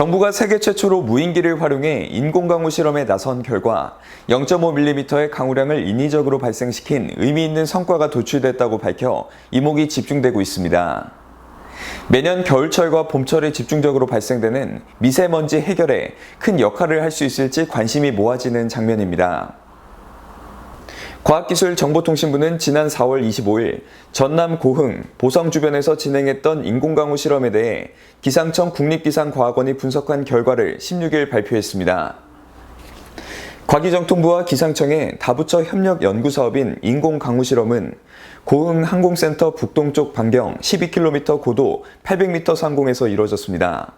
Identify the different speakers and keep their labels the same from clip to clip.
Speaker 1: 정부가 세계 최초로 무인기를 활용해 인공강우 실험에 나선 결과 0.5mm의 강우량을 인위적으로 발생시킨 의미 있는 성과가 도출됐다고 밝혀 이목이 집중되고 있습니다. 매년 겨울철과 봄철에 집중적으로 발생되는 미세먼지 해결에 큰 역할을 할 수 있을지 관심이 모아지는 장면입니다. 과학기술정보통신부는 지난 4월 25일 전남 고흥, 보성 주변에서 진행했던 인공강우 실험에 대해 기상청 국립기상과학원이 분석한 결과를 16일 발표했습니다. 과기정통부와 기상청의 다부처 협력 연구 사업인 인공강우 실험은 고흥 항공센터 북동쪽 반경 12km 고도 800m 상공에서 이루어졌습니다.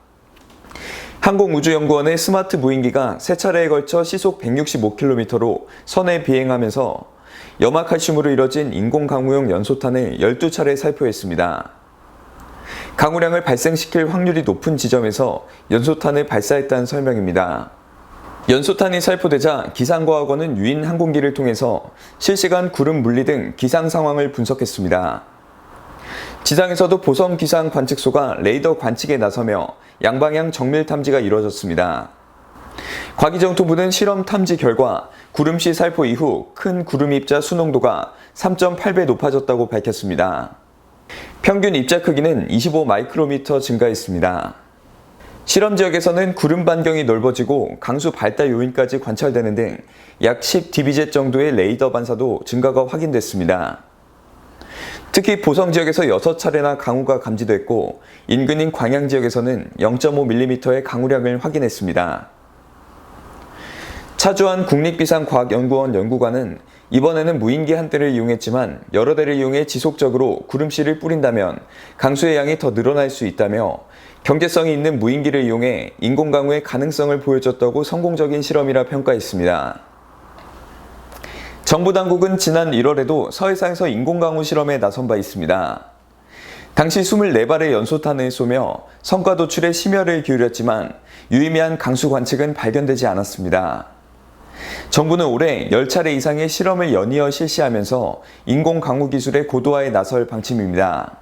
Speaker 1: 항공우주연구원의 스마트 무인기가 세 차례에 걸쳐 시속 165km로 선에 비행하면서 염화칼슘으로 이뤄진 인공강우용 연소탄을 12차례 살포했습니다. 강우량을 발생시킬 확률이 높은 지점에서 연소탄을 발사했다는 설명입니다. 연소탄이 살포되자 기상과학원은 유인 항공기를 통해서 실시간 구름 물리 등 기상 상황을 분석했습니다. 지상에서도 보성 기상 관측소가 레이더 관측에 나서며 양방향 정밀 탐지가 이루어졌습니다. 과기정통부는 실험 탐지 결과 구름씨 살포 이후 큰 구름 입자 수농도가 3.8배 높아졌다고 밝혔습니다. 평균 입자 크기는 25 마이크로미터 증가했습니다. 실험 지역에서는 구름 반경이 넓어지고 강수 발달 요인까지 관찰되는 등 약 10dBz 정도의 레이더 반사도 증가가 확인됐습니다. 특히 보성 지역에서 6차례나 강우가 감지됐고 인근인 광양 지역에서는 0.5mm의 강우량을 확인했습니다. 차주한 국립기상과학연구원 연구관은 이번에는 무인기 한 대를 이용했지만 여러 대를 이용해 지속적으로 구름씨를 뿌린다면 강수의 양이 더 늘어날 수 있다며 경제성이 있는 무인기를 이용해 인공강우의 가능성을 보여줬다고 성공적인 실험이라 평가했습니다. 정부 당국은 지난 1월에도 서해상에서 인공강우 실험에 나선 바 있습니다. 당시 24발의 연소탄을 쏘며 성과 도출에 심혈을 기울였지만 유의미한 강수 관측은 발견되지 않았습니다. 정부는 올해 10차례 이상의 실험을 연이어 실시하면서 인공 강우 기술의 고도화에 나설 방침입니다.